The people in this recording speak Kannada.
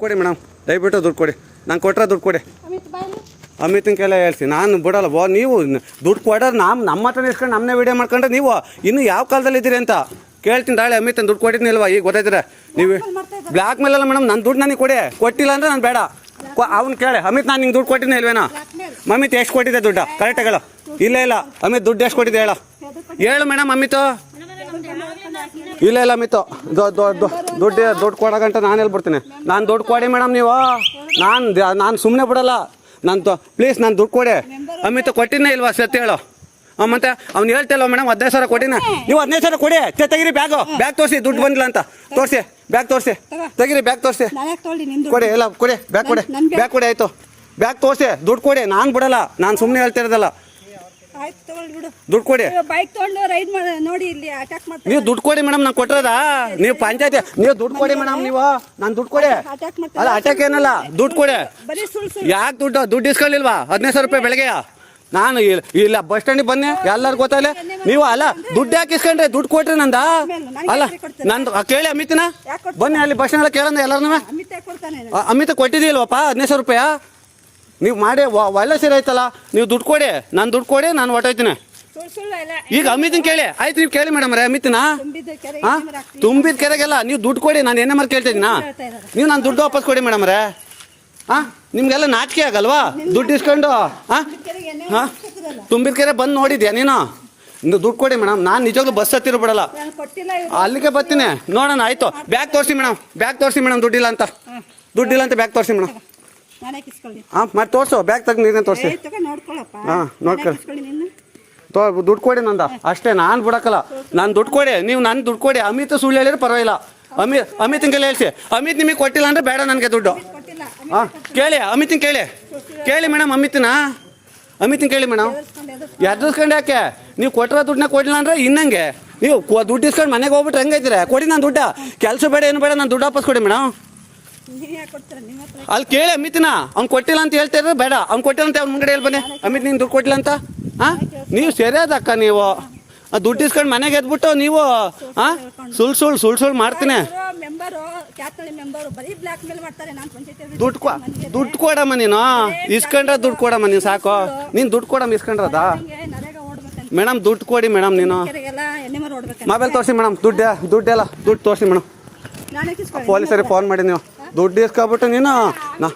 ಕೊಡಿ ಮೇಡಮ್ ದಯವಿಟ್ಟು ದುಡ್ಡು ಕೊಡಿ. ನಾನು ಕೊಟ್ಟರೆ ದುಡ್ಡು ಕೊಡಿ. ಅಮಿತನ ಕೈಲ ಹೇಳ್ತೀನಿ ನಾನು ಬಿಡಲ್ಲ. ಬೋ ನೀವು ದುಡ್ಡು ಕೊಡೋರು ನಮ್ಮ ನಮ್ಮ ಹತ್ರ ಇಸ್ಕೊಂಡು ನಮ್ಮನ್ನೇ ವಿಡಿಯೋ ಮಾಡ್ಕೊಂಡ್ರೆ ನೀವು ಇನ್ನು ಯಾವ ಕಾಲದಲ್ಲಿ ಇದ್ದೀರಿ ಅಂತ ಕೇಳ್ತೀನಿ. ನಾಳೆ ಅಮಿತನ ದುಡ್ಡು ಕೊಟ್ಟಿದ್ನಿಲ್ವಾ ಈಗ ಗೊತ್ತಾಯ್ತೀರಾ ನೀವು ಬ್ಲ್ಯಾಕ್ ಮೇಲಲ್ಲ ಮೇಡಮ್ ನನ್ನ ದುಡ್ಡು ನನಗೆ ಕೊಡಿ. ಕೊಟ್ಟಿಲ್ಲ ಅಂದರೆ ನಾನು ಬೇಡ. ಅವ್ನು ಕೇಳಿ ಅಮಿತ್ ನಾನು ನಿಂಗೆ ದುಡ್ಡು ಕೊಟ್ಟಿನಿ ಇಲ್ವೇನಾ ಅಮಿತ್ ಎಷ್ಟು ಕೊಟ್ಟಿದ್ದೆ ದುಡ್ಡು? ಕರೆಕ್ಟ್ ಹೇಳು. ಇಲ್ಲ ಇಲ್ಲ. ಅಮಿತ್ ದುಡ್ಡು ಎಷ್ಟು ಕೊಟ್ಟಿದ್ದೆ ಹೇಳು. ಹೇಳು ಮೇಡಮ್ ಅಮಿತು. ಇಲ್ಲ ಇಲ್ಲ ಅಮಿತು ದುಡ್ಡು ದುಡ್ಡು ಕೊಡೋಗಂಟ ನಾನು ಹೇಳ್ಬಿಡ್ತೀನಿ ನಾನು ದುಡ್ಡು ಕೊಡಿ ಮೇಡಮ್ ನೀವು. ನಾನು ನಾನು ಸುಮ್ಮನೆ ಬಿಡಲ್ಲ. ನಾನು ಪ್ಲೀಸ್ ನಾನು ದುಡ್ಡು ಕೊಡಿ. ಅಮಿತ ಕೊಟ್ಟಿನೇ ಇಲ್ವಾ ಸತ್ಯ ಹೇಳು. ಮತ್ತೆ ಅವ್ನು ಹೇಳ್ತಿಲ್ಲ ಮೇಡಮ್ ಹದಿನೈದು ಸಾವಿರ ಕೊಟ್ಟಿನ? ನೀವು ಹದಿನೈದು ಸಾವಿರ ಕೊಡಿ. ತೆಗಿರಿ ಬ್ಯಾಗು. ಬ್ಯಾಗ್ ತೋರಿಸಿ, ದುಡ್ಡು ಬಂದಿಲ್ಲ ಅಂತ. ತೋರಿಸಿ, ಬ್ಯಾಗ್ ತೋರಿಸಿ. ತೆಗಿರಿ, ಬ್ಯಾಗ್ ತೋರಿಸಿ. ಕೊಡಿ, ಎಲ್ಲ ಕೊಡಿ. ಬ್ಯಾಗ್ ಕೊಡಿ. ಬ್ಯಾಗ್ ಕೊಡಿ, ಆಯಿತು. ಬ್ಯಾಗ್ ತೋರಿಸಿ, ದುಡ್ಡು ಕೊಡಿ. ನಾನು ಬಿಡಲ್ಲ. ನಾನು ಸುಮ್ಮನೆ ಹೇಳ್ತಿರೋದಲ್ಲ. ಆಯ್ತು ತಗೊಳ್ಳಿ ಬಿಡು. ದುಡ್ಡು ಕೊಡಿ. ಬೈಕ್ ತಗೊಂಡು ರೈಡ್ ಮಾಡಿ ನೋಡಿ ಇಲ್ಲಿ ಅಟ್ಯಾಕ್ ಮಾಡ್ತಾರೆ. ನೀವು ದುಡ್ಡು ಕೊಡಿ ಮೇಡಮ್ ನಾನು ಕೊಟ್ಟಿರೋದಾ ನೀವು ಪಂಚಾಯತಿ ನೀವು ದುಡ್ಡು ಕೊಡಿ ಮೇಡಮ್ ನೀವು. ನಾನು ದುಡ್ಡು ಕೊಡಿ. ಅಟ್ಯಾಕ್ ಮಾಡ್ತಾರೆ. ಅಲ್ಲ ಅಟ್ಯಾಕ್ ಏನಲ್ಲ? ದುಡ್ಡು ಕೊಡಿ. ಬರೀ ಸುಳ್ಳು ಸುಳ್ಳು. ಯಾಕೆ ದುಡ್ಡು ದುಡ್ಡು ಇಸ್ಕೊಳ್ಳಿಲ್ವಾ ಹದಿನೈದು ಸಾವಿರ ರೂಪಾಯಿ ಬೆಳಗ್ಗೆ ನಾನು ಇಲ್ಲ ಇಲ್ಲ ಬಸ್ ಸ್ಟ್ಯಾಂಡಿಗೆ ಬನ್ನಿ. ಎಲ್ಲರೂ ಗೊತ್ತಾಗಲ್ಲ ನೀವು ಅಲ್ಲ ದುಡ್ಡು ಯಾಕೆ ಇಸ್ಕೊಂಡ್ರೆ? ದುಡ್ಡು ಕೊಟ್ರಿ ನಂದ? ಅಲ್ಲ ನಂದು ಕೇಳಿ ಅಮಿತನ. ಬನ್ನಿ ಅಲ್ಲಿ ಬಸ್ ಸ್ಟ್ಯಾಂಡ್ ಕೇಳಂದ ಎಲ್ಲರೂ ಅಮಿತ ಕೊಟ್ಟಿದ್ದೀಲ್ವಪ್ಪ? ಹದಿನೈದು ಸಾವಿರ ರೂಪಾಯ? ನೀವು ಮಾಡಿ ಒಳ್ಳೆ ಸೀರೆ ಆಯ್ತಲ್ಲ? ನೀವು ದುಡ್ಡು ಕೊಡಿ ನಾನು ದುಡ್ಡು ಕೊಡಿ ನಾನು ಹೊಟ್ಟೋಯ್ತೀನಿ ಈಗ ಅಮಿತನ್ ಕೇಳಿ ಆಯ್ತು ನೀವು ಕೇಳಿ ಮೇಡಮ್ ರೇ ಅಮಿತನ? ಹಾ? ತುಂಬಿದ ಕೆರೆಗೆಲ್ಲ ನೀವು ದುಡ್ಡು ಕೊಡಿ ನಾನು ಏನೇ ಮಾರು ಹೇಳ್ತಾ ನೀವು ನಾನು ದುಡ್ಡು ವಾಪಸ್ ಕೊಡಿ ಮೇಡಮ್ ರೇ ಹಾ? ನಿಮ್ಗೆಲ್ಲ ನಾಚಿಕೆ ಆಗಲ್ವಾ? ದುಡ್ಡು ಇಸ್ಕೊಂಡು ಹಾ? ಹಾ? ತುಂಬಿದ ಕೆರೆ ಬಂದು ನೋಡಿದ್ಯಾ ನೀನು? ನೀವು ದುಡ್ಡು ಕೊಡಿ ಮೇಡಮ್ ನಾನು ನಿಜವಾಗ್ಲೂ ಬಸ್ ಹತ್ತಿರ ಬಿಡಲ್ಲ. ಅಲ್ಲಿಗೆ ಬರ್ತೀನಿ. ನೋಡೋಣ ಆಯ್ತು. ಬ್ಯಾಗ್ ತೋರಿಸಿ ಮೇಡಮ್ ಬ್ಯಾಗ್ ತೋರಿಸಿ ಮೇಡಮ್ ದುಡ್ಡಿಲ್ಲ ಅಂತ. ದುಡ್ಡಿಲ್ಲ ಅಂತ ಬ್ಯಾಗ್ ತೋರಿಸಿ ಮೇಡಮ್. ಹಾಂ ಮತ್ತೆ ತೋರ್ಸು ಬ್ಯಾಗ್ ತೆಗ್ದು ನೀನೇ ತೋರಿಸಿ. ಹಾಂ ನೋಡ್ಕೊಳ್ಳಿ. ತೋ ದುಡ್ಡು ಕೊಡಿ ನಂದ. ಅಷ್ಟೇ ನಾನು ಬಿಡಕ್ಕಲ್ಲ. ನಾನು ದುಡ್ಡು ಕೊಡಿ. ನೀವು ನಾನು ದುಡ್ಡು ಕೊಡಿ. ಅಮಿತ್ ಸುಳ್ಳು ಹೇಳಿದ್ರೆ ಪರವಾಗಿಲ್ಲ. ಅಮಿತ್ ಅಮಿತ್ ಹೇಳ್ಸಿ. ಅಮಿತ್ ನಿಮಗೆ ಕೊಟ್ಟಿಲ್ಲ ಅಂದ್ರೆ ಬೇಡ ನನಗೆ ದುಡ್ಡು. ಹಾಂ ಕೇಳಿ ಅಮಿತಿನ ಕೇಳಿ. ಕೇಳಿ ಮೇಡಮ್ ಅಮಿತಿನ. ಅಮಿತಿನ ಕೇಳಿ ಮೇಡಮ್. ಎದುರ್ಸ್ಕೊಂಡು ಯಾಕೆ? ನೀವು ಕೊಟ್ಟಿರೋ ದುಡ್ಡನ್ನ ಕೊಡಲಿಲ್ಲ ಅಂದ್ರೆ ಇನ್ನಂಗೆ. ನೀವು ದುಡ್ಡು ಇಸ್ಕೊಂಡು ಮನೆಗೆ ಹೋಗ್ಬಿಟ್ರೆ ಹೆಂಗೈತಿರ? ಕೊಡಿ ನಾನು ದುಡ್ಡ. ಕೆಲಸ ಬೇಡ ಏನು ಬೇಡ ನಾನು ದುಡ್ಡು ವಾಪಸ್ ಕೊಡಿ ಮೇಡಮ್. ಅಲ್ಲಿ ಕೇಳಿ ಅಮಿತ್ನ. ಅವ್ನು ಕೊಟ್ಟಿಲ್ಲ ಅಂತ ಹೇಳ್ತಾ ಇದ್ರೆ ಬೇಡ. ಅವ್ನು ಕೊಟ್ಟಿಲ್ಲ ಅಂತ ಅವ್ನ ಮುಂಗಡೆ ಹೇಳಿ ಬನ್ನಿ. ಅಮಿತ್ ನೀನು ದುಡ್ಡು ಕೊಟ್ಟಿಲ್ಲ ಅಂತ? ಹಾಂ? ನೀವು ಸರಿಯಾದಕ್ಕ ನೀವು. ಆ ದುಡ್ಡು ಇಸ್ಕೊಂಡು ಮನೆಗೆ ಎದ್ಬಿಟ್ಟು ನೀವು ಹಾಂ? ಸುಳ್ ಸುಳ್ಳು ಸುಳ್ ಸುಳ್ಳು ಮಾಡ್ತೀನಿ. ದುಡ್ಡು ಕೊ ದುಡ್ಡು ಕೊಡಮ್ಮ ನೀನು. ಇಸ್ಕೊಂಡ್ರೆ ದುಡ್ಡು ಕೊಡಮ್ಮ ನೀನು ಸಾಕು. ನೀನು ದುಡ್ಡು ಕೊಡಮ್ಮ ಇಸ್ಕೊಂಡ್ರದ? ಮೇಡಮ್ ದುಡ್ಡು ಕೊಡಿ ಮೇಡಮ್ ನೀನು. ಮೊಬೈಲ್ ತೋರಿಸಿ ಮೇಡಮ್ ದುಡ್ಡೆ ದುಡ್ಡೆಲ್ಲ ದುಡ್ಡು ತೋರಿಸಿ ಮೇಡಮ್. ಪೊಲೀಸರಿಗೆ ಫೋನ್ ಮಾಡಿ ನೀವು. ದುಡ್ಡು ಇಸ್ಕೊಬಿಟ್ಟು ನೀನು ನಾ